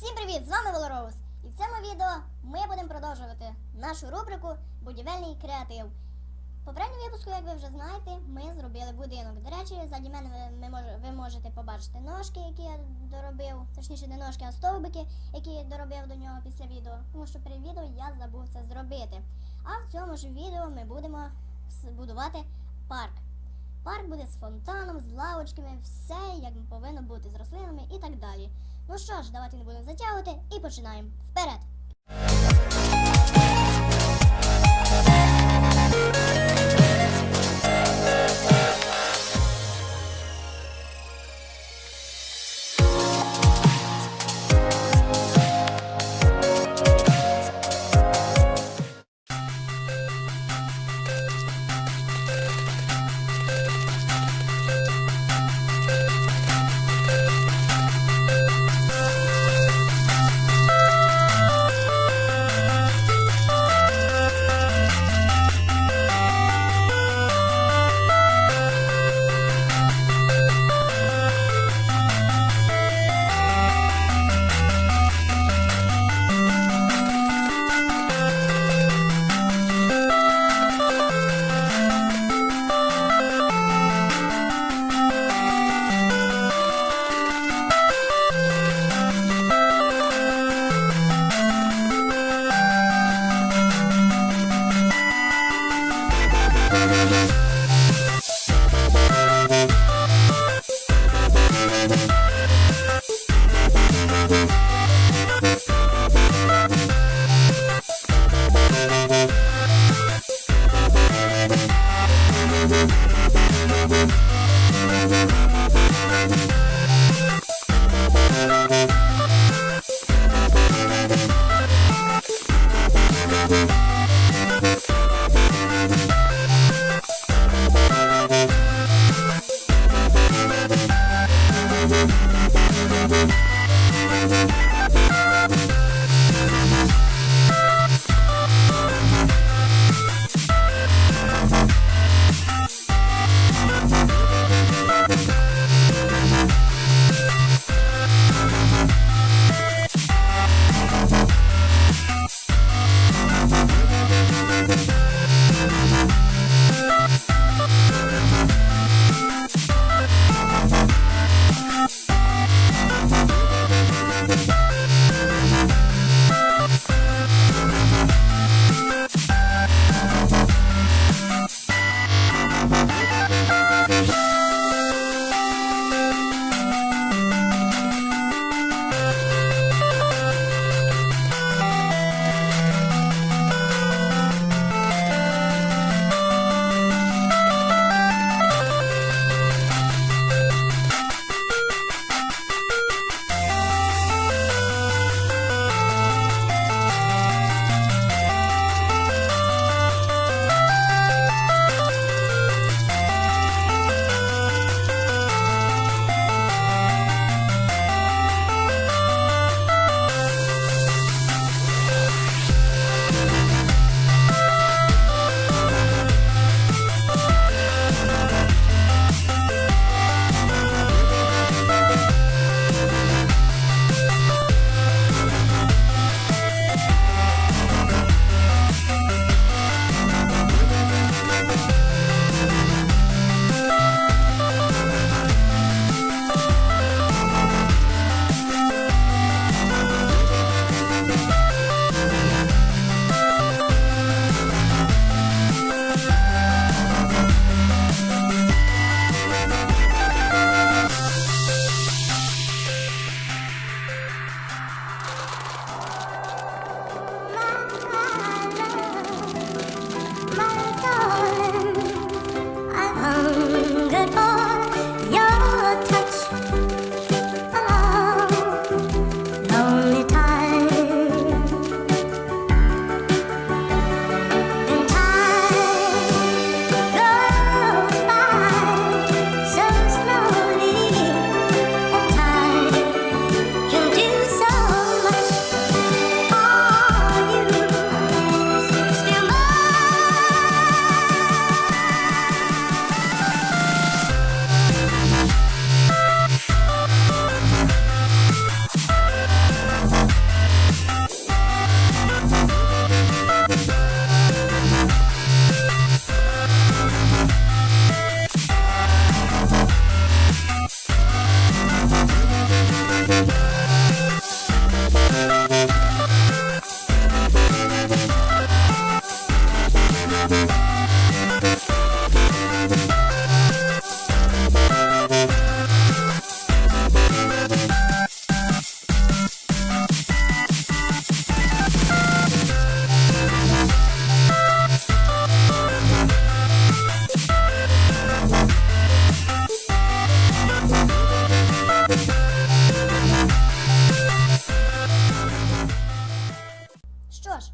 Всім привіт! З вами Волороус. І в цьому відео ми будемо продовжувати нашу рубрику Будівельний креатив. Попередньому випуску, як ви вже знаєте, ми зробили будинок. До речі, ззаді мене ви, можете побачити ножки, які я доробив. Точніше, не ножки, а стовбики, які я доробив до нього після відео. Тому що перед відео я забув це зробити. А в цьому ж відео ми будемо будувати парк. Парк буде з фонтаном, з лавочками, все як повинно бути, з рослинами і так далі. Ну що ж, давайте не будемо затягувати і починаємо. Вперед!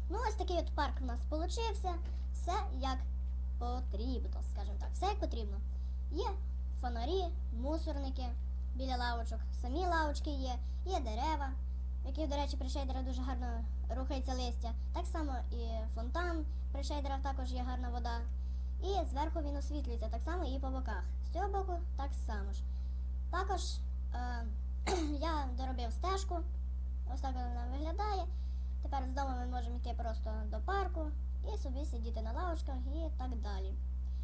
Ну, ось такий парк у нас получився. Все як потрібно, скажімо так, все як потрібно. Є фонарі, мусорники біля лавочок, самі лавочки є, є дерева, яких, до речі, при шейдерах дуже гарно рухається листя. Так само і фонтан, при шейдерах також є гарна вода. І зверху він освітлюється, так само і по боках. З цього боку так само ж. Також е, я доробив стежку. Ось так вона виглядає. Тепер з дому ми можемо йти просто до парку і собі сидіти на лавочках і так далі.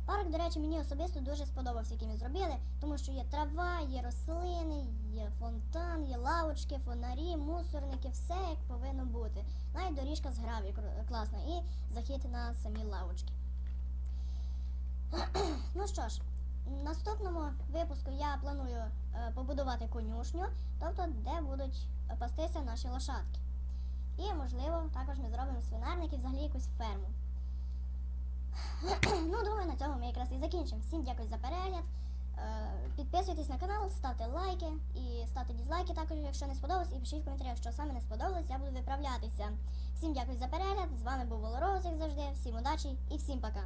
Парк, до речі, мені особисто дуже сподобався, який ми зробили, тому що є трава, є рослини, є фонтан, є лавочки, фонарі, мусорники, все як повинно бути. Навіть доріжка з граві класна і захід на самі лавочки. ну що ж, наступному випуску я планую е, побудувати конюшню, тобто де будуть пастися наші лошадки. І, можливо, також ми зробимо свинарник і взагалі якусь ферму. ну, думаю, на цьому ми якраз і закінчимо. Всім дякую за перегляд. Е, Підписуйтесь на канал, ставте лайки і ставте дізлайки також, якщо не сподобалось, і пишіть в коментарях, що саме не сподобалось, я буду виправлятися. Всім дякую за перегляд. З вами був Волорос, як завжди. Всім удачі і всім пока.